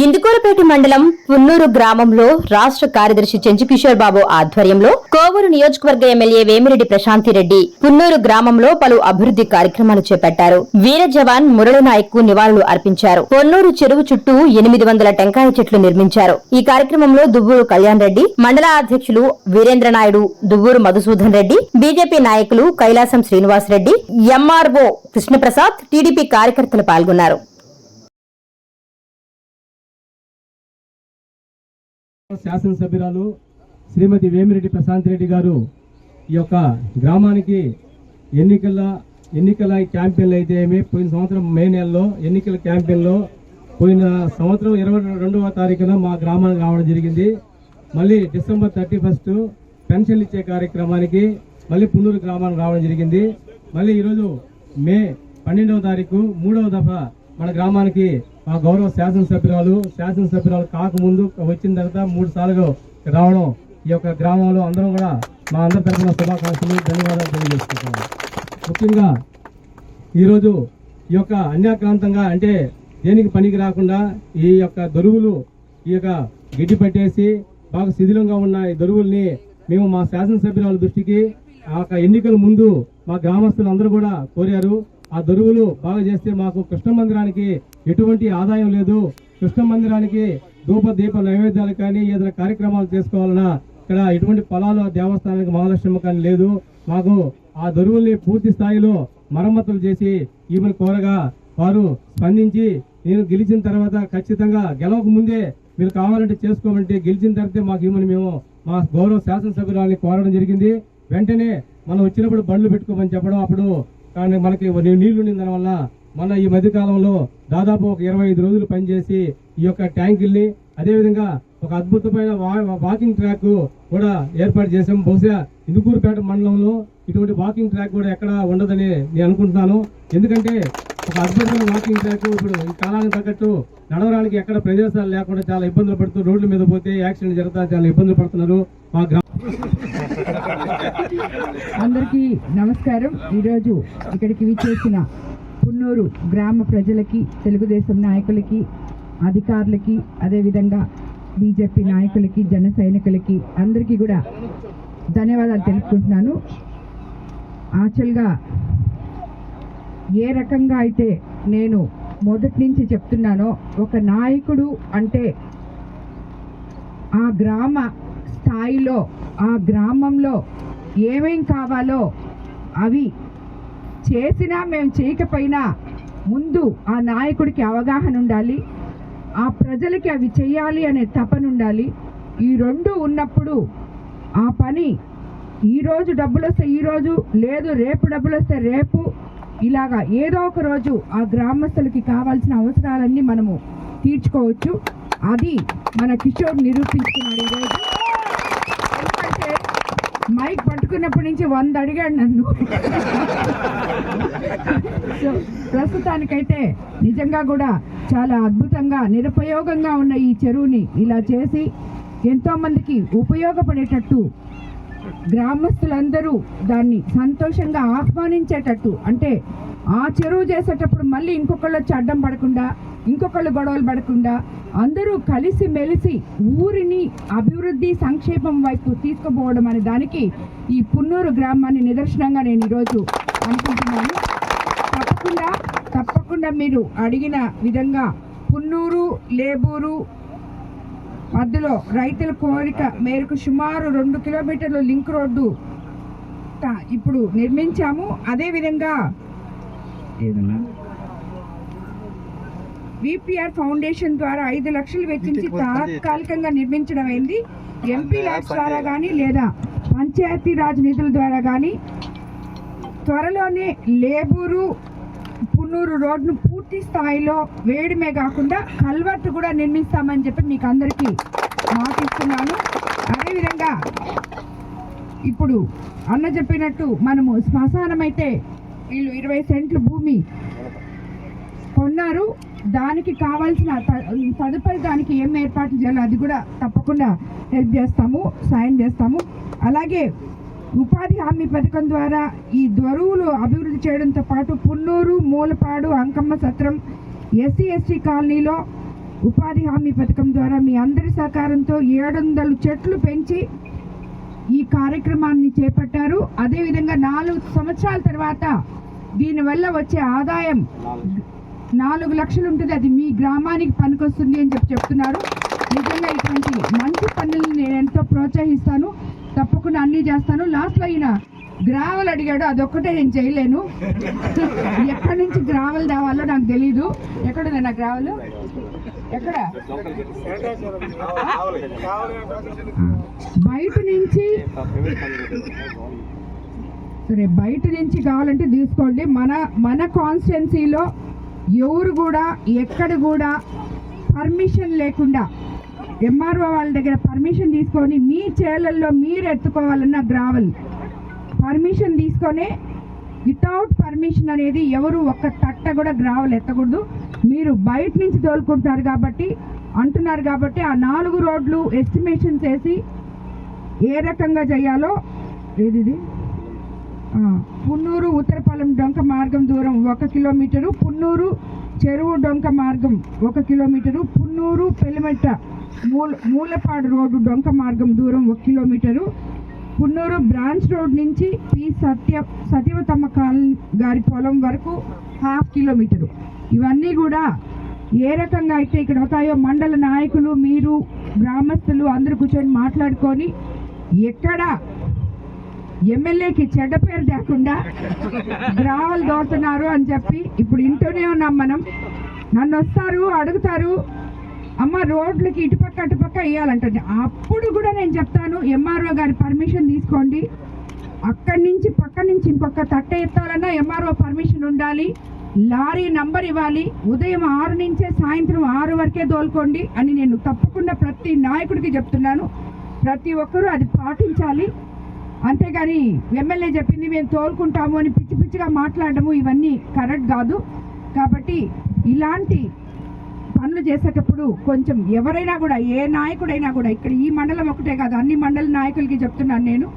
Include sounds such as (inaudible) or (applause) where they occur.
ఇందుకూరుపేట మండలం పున్నూరు గ్రామంలో రాష్ట్ర కార్యదర్శి చెంచుకిషోర్ బాబు ఆధ్వర్యంలో కోవూరు నియోజకవర్గ ఎమ్మెల్యే వేమిరెడ్డి ప్రశాంతిరెడ్డి పున్నూరు గ్రామంలో పలు అభివృద్ధి కార్యక్రమాలు చేపట్టారు. వీర జవాన్ మురళనాయక్కు నివాళులు అర్పించారు. పొన్నూరు చెరువు చుట్టూ ఎనిమిది వందల టెంకాయ చెట్లు నిర్మించారు. ఈ కార్యక్రమంలో దువ్వూరు కళ్యాణ్ రెడ్డి మండల అధ్యక్షులు వీరేంద్ర నాయుడు దువ్వూరు మధుసూదన్ రెడ్డి బీజేపీ నాయకులు కైలాసం శ్రీనివాస్ రెడ్డి ఎంఆర్ఓ కృష్ణప్రసాద్ టీడీపీ కార్యకర్తలు పాల్గొన్నారు. శాసనసభ్యురాలు శ్రీమతి వేమిరెడ్డి ప్రశాంత్ రెడ్డి గారు ఈ యొక్క గ్రామానికి ఎన్నికల ఎన్నికల క్యాంపెయిన్లు అయితే ఏమి? పోయిన సంవత్సరం మే నెలలో ఎన్నికల క్యాంపెయిన్లో పోయిన సంవత్సరం ఇరవై రెండవ తారీఖున మా గ్రామానికి రావడం జరిగింది. మళ్ళీ డిసెంబర్ థర్టీ ఫస్ట్ పెన్షన్లు ఇచ్చే కార్యక్రమానికి మళ్ళీ పున్నూరు గ్రామానికి రావడం జరిగింది. మళ్ళీ ఈరోజు మే పన్నెండవ తారీఖు మూడవ దఫా మన గ్రామానికి మా గౌరవ శాసనసభ్యురాలు శాసనసభ్యురాలు కాకముందు వచ్చిన తర్వాత మూడు సార్లు రావడం ఈ యొక్క గ్రామంలో అందరం కూడా మా అందరి తరఫున శుభాకాంక్షలు ధన్యవాదాలు తెలియజేసుకుంటున్నాం. ముఖ్యంగా ఈరోజు ఈ యొక్క అన్యాక్రాంతంగా అంటే దేనికి పనికి రాకుండా ఈ యొక్క దొరువులు ఈ యొక్క గిడ్డి పట్టేసి బాగా శిథిలంగా ఉన్న ఈ దొరువుల్ని మేము మా శాసనసభ్యురాల దృష్టికి ఆ యొక్క ఎన్నికల ముందు మా గ్రామస్తులు అందరూ కూడా కోరారు. ఆ దొరువులు బాగా చేస్తే మాకు కృష్ణ మందిరానికి ఎటువంటి ఆదాయం లేదు. కృష్ణ మందిరానికి ధూప దీప నైవేద్యాలు కానీ ఏదైనా కార్యక్రమాలు చేసుకోవాలన్నా ఇక్కడ ఎటువంటి పొలాలు దేవస్థానానికి మహాలక్ష్మి కానీ లేదు. మాకు ఆ దొరువుల్ని పూర్తి స్థాయిలో మరమ్మతులు చేసి ఈమెను కోరగా వారు స్పందించి నేను గెలిచిన తర్వాత ఖచ్చితంగా గెలవక ముందే మీరు కావాలంటే చేసుకోమంటే గెలిచిన తర్వాత మాకు ఈమెను మేము మా గౌరవ శాసనసభ్యురాలని కోరడం జరిగింది. వెంటనే మనం వచ్చినప్పుడు బండ్లు పెట్టుకోమని చెప్పడం అప్పుడు కానీ మనకి నీళ్ళు ఉండిన వల్ల మన ఈ మధ్య కాలంలో దాదాపు ఒక ఇరవై ఐదు రోజులు పనిచేసి ఈ యొక్క ట్యాంకుల్ని అదేవిధంగా ఒక అద్భుతమైన వా- వాకింగ్ ట్రాక్ కూడా ఏర్పాటు చేసాం బహుశా ఇందుకూరుపేట మండలంలో ఇటువంటి వాకింగ్ ట్రాక్ కూడా ఎక్కడ ఉండదని నేను అనుకుంటున్నాను. ఎందుకంటే ఒక అద్భుతమైన వాకింగ్ ట్రాక్ ఇప్పుడు ఈ కాలానికి తగ్గట్టు నడవడానికి ఎక్కడ ప్రదేశాలు లేకుండా చాలా ఇబ్బందులు పడుతూ రోడ్ల మీద పోతే యాక్సిడెంట్ జరుగుతా చాలా ఇబ్బందులు పడుతున్నారు. మా గ్రామ అందరికీ నమస్కారం. ఈరోజు ఇక్కడికి విచ్చేసిన పున్నూరు గ్రామ ప్రజలకి తెలుగుదేశం నాయకులకి అధికారులకి అదేవిధంగా బీజేపీ నాయకులకి జన సైనికులకి అందరికీ కూడా ధన్యవాదాలు తెలుపుకుంటున్నాను. యాక్చువల్గా ఏ రకంగా అయితే నేను మొదటి నుంచి చెప్తున్నానో ఒక నాయకుడు అంటే ఆ గ్రామ స్థాయిలో ఆ గ్రామంలో ఏమేం కావాలో అవి చేసినా మేము చేయకపోయినా ముందు ఆ నాయకుడికి అవగాహన ఉండాలి ఆ ప్రజలకి అవి చేయాలి అనే తపన ఉండాలి. ఈ రెండు ఉన్నప్పుడు ఆ పని ఈరోజు డబ్బులు వస్తే ఈరోజు లేదు రేపు డబ్బులు వస్తే రేపు ఇలాగా ఏదో ఒక రోజు ఆ గ్రామస్తులకి కావాల్సిన అవసరాలన్నీ మనము తీర్చుకోవచ్చు. అది మన కిషోర్ నిరూపించుకున్నాడు ఈరోజు మైక్ పట్టుకున్నప్పటి నుంచి వంద అడిగాడు నన్ను. సో ప్రస్తుతానికైతే నిజంగా కూడా చాలా అద్భుతంగా నిరుపయోగంగా ఉన్న ఈ చెరువుని ఇలా చేసి ఎంతోమందికి ఉపయోగపడేటట్టు గ్రామస్తులందరూ దాన్ని సంతోషంగా ఆహ్వానించేటట్టు. అంటే ఆ చెరువు చేసేటప్పుడు మళ్ళీ ఇంకొకళ్ళు వచ్చి అడ్డం పడకుండా ఇంకొకళ్ళు గొడవలు పడకుండా అందరూ కలిసి మెలిసి ఊరిని అభివృద్ధి సంక్షేమం వైపు తీసుకుపోవడం అనే దానికి ఈ పున్నూరు గ్రామాన్ని నిదర్శనంగా నేను ఈరోజు అనుకుంటున్నాను. తప్పకుండా తప్పకుండా మీరు అడిగిన విధంగా పున్నూరు లేబూరు మధ్యలో రైతుల కోరిక మేరకు సుమారు రెండు కిలోమీటర్ల లింక్ రోడ్డు ఇప్పుడు నిర్మించాము. అదేవిధంగా ఏదన్నా? విపిఆర్ ఫౌండేషన్ ద్వారా ఐదు లక్షలు వెచ్చించి తాత్కాలికంగా నిర్మించడం అయింది ఎంపీ ల్యాబ్స్ ద్వారా కానీ లేదా పంచాయతీ రాజ్ నిధుల ద్వారా కానీ త్వరలోనే లేబూరు పున్నూరు రోడ్ను పూర్తి స్థాయిలో వేయడమే కాకుండా కల్వర్ట్ కూడా నిర్మిస్తామని చెప్పి మీకు అందరికీ మాటిస్తున్నాను. అదేవిధంగా ఇప్పుడు అన్న చెప్పినట్టు మనము శ్మశానం అయితే వీళ్ళు ఇరవై సెంట్లు భూమి కొన్నారు. దానికి కావాల్సిన తదుపరి దానికి ఏం ఏర్పాట్లు చేయాలో అది కూడా తప్పకుండా హెల్ప్ చేస్తాము సాయం చేస్తాము. అలాగే ఉపాధి హామీ పథకం ద్వారా ఈ దొరువులు అభివృద్ధి చేయడంతో పాటు పున్నూరు మూలపాడు అంకమ్మ సత్రం ఎస్సీ ఎస్టీ కాలనీలో ఉపాధి హామీ పథకం ద్వారా మీ అందరి సహకారంతో ఏడు వందలు చెట్లు పెంచి ఈ కార్యక్రమాన్ని చేపట్టారు. అదేవిధంగా నాలుగు సంవత్సరాల తర్వాత దీనివల్ల వచ్చే ఆదాయం నాలుగు లక్షలు ఉంటుంది అది మీ గ్రామానికి పనికొస్తుంది అని చెప్పి చెప్తున్నారు. నిజంగా ఇటువంటి మంచి పనులను నేను ఎంతో ప్రోత్సహిస్తాను తప్పకుండా అన్నీ చేస్తాను. లాస్ట్లో ఈయన గ్రావెల్ అడిగాడు అదొక్కటే నేను చేయలేను. (laughs) ఎక్కడి నుంచి గ్రావెల్ తేవాలో నాకు తెలీదు. ఎక్కడ నా గ్రావెల్? ఎక్కడ? బయట నుంచి సరే బయట నుంచి కావాలంటే తీసుకోండి. మన మన కాన్స్టిట్యున్సీలో ఎవరు కూడా ఎక్కడ కూడా పర్మిషన్ లేకుండా ఎంఆర్ఓ వాళ్ళ దగ్గర పర్మిషన్ తీసుకొని మీ చేలల్లో మీరు ఎత్తుకోవాలన్న గ్రావెల్ పర్మిషన్ తీసుకొనే వితౌట్ పర్మిషన్ అనేది ఎవరు ఒక్క తట్ట కూడా గ్రావెల్ ఎత్తకూడదు మీరు బయట నుంచి తోలుకుంటున్నారు కాబట్టి అంటున్నారు కాబట్టి ఆ నాలుగు రోడ్లు ఎస్టిమేషన్ చేసి ఏ రకంగా చేయాలో ఏది ఇది? పున్నూరు ఉత్తరపాలెం డొంక మార్గం దూరం ఒక కిలోమీటరు. పున్నూరు చెరువు డొంక మార్గం ఒక కిలోమీటరు. పున్నూరు పెలిమెట్ట మూల మూలపాడు రోడ్డు డొంక మార్గం దూరం ఒక కిలోమీటరు. పున్నూరు బ్రాంచ్ రోడ్ నుంచి పి సత్య సత్యవతమ్మ కాల్ గారి పొలం వరకు హాఫ్ కిలోమీటరు. ఇవన్నీ కూడా ఏ రకంగా అయితే ఇక్కడ అవుతాయో మండల నాయకులు మీరు గ్రామస్తులు అందరూ కూర్చొని మాట్లాడుకొని ఎక్కడ ఎమ్మెల్యేకి చెడ్డ పేరు లేకుండా గ్రావలు దోతున్నారు అని చెప్పి ఇప్పుడు ఇంటూనే ఉన్నాం మనం. నన్ను వస్తారు అడుగుతారు. అమ్మ రోడ్లకి ఇటుపక్క అటుపక్క వేయాలంటుంది. అప్పుడు కూడా నేను చెప్తాను ఎంఆర్ఓ గారి పర్మిషన్ తీసుకోండి. అక్కడి నుంచి పక్క నుంచి ఇంకొక తట్ట ఎత్తాలన్నా ఎంఆర్ఓ పర్మిషన్ ఉండాలి. లారీ నంబర్ ఇవ్వాలి. ఉదయం ఆరు నుంచే సాయంత్రం ఆరు వరకే తోలుకోండి అని నేను తప్పకుండా ప్రతి నాయకుడికి చెప్తున్నాను. ప్రతి ఒక్కరూ అది పాటించాలి. అంతేగాని ఎమ్మెల్యే చెప్పింది మేము తోలుకుంటాము అని పిచ్చి పిచ్చిగా మాట్లాడము ఇవన్నీ కరెక్ట్ కాదు. కాబట్టి ఇలాంటి పనులు చేసేటప్పుడు కొంచెం ఎవరైనా కూడా ఏ నాయకుడైనా కూడా ఇక్కడ ఈ మండలం ఒకటే కాదు అన్ని మండల నాయకులకి చెప్తున్నాను నేను.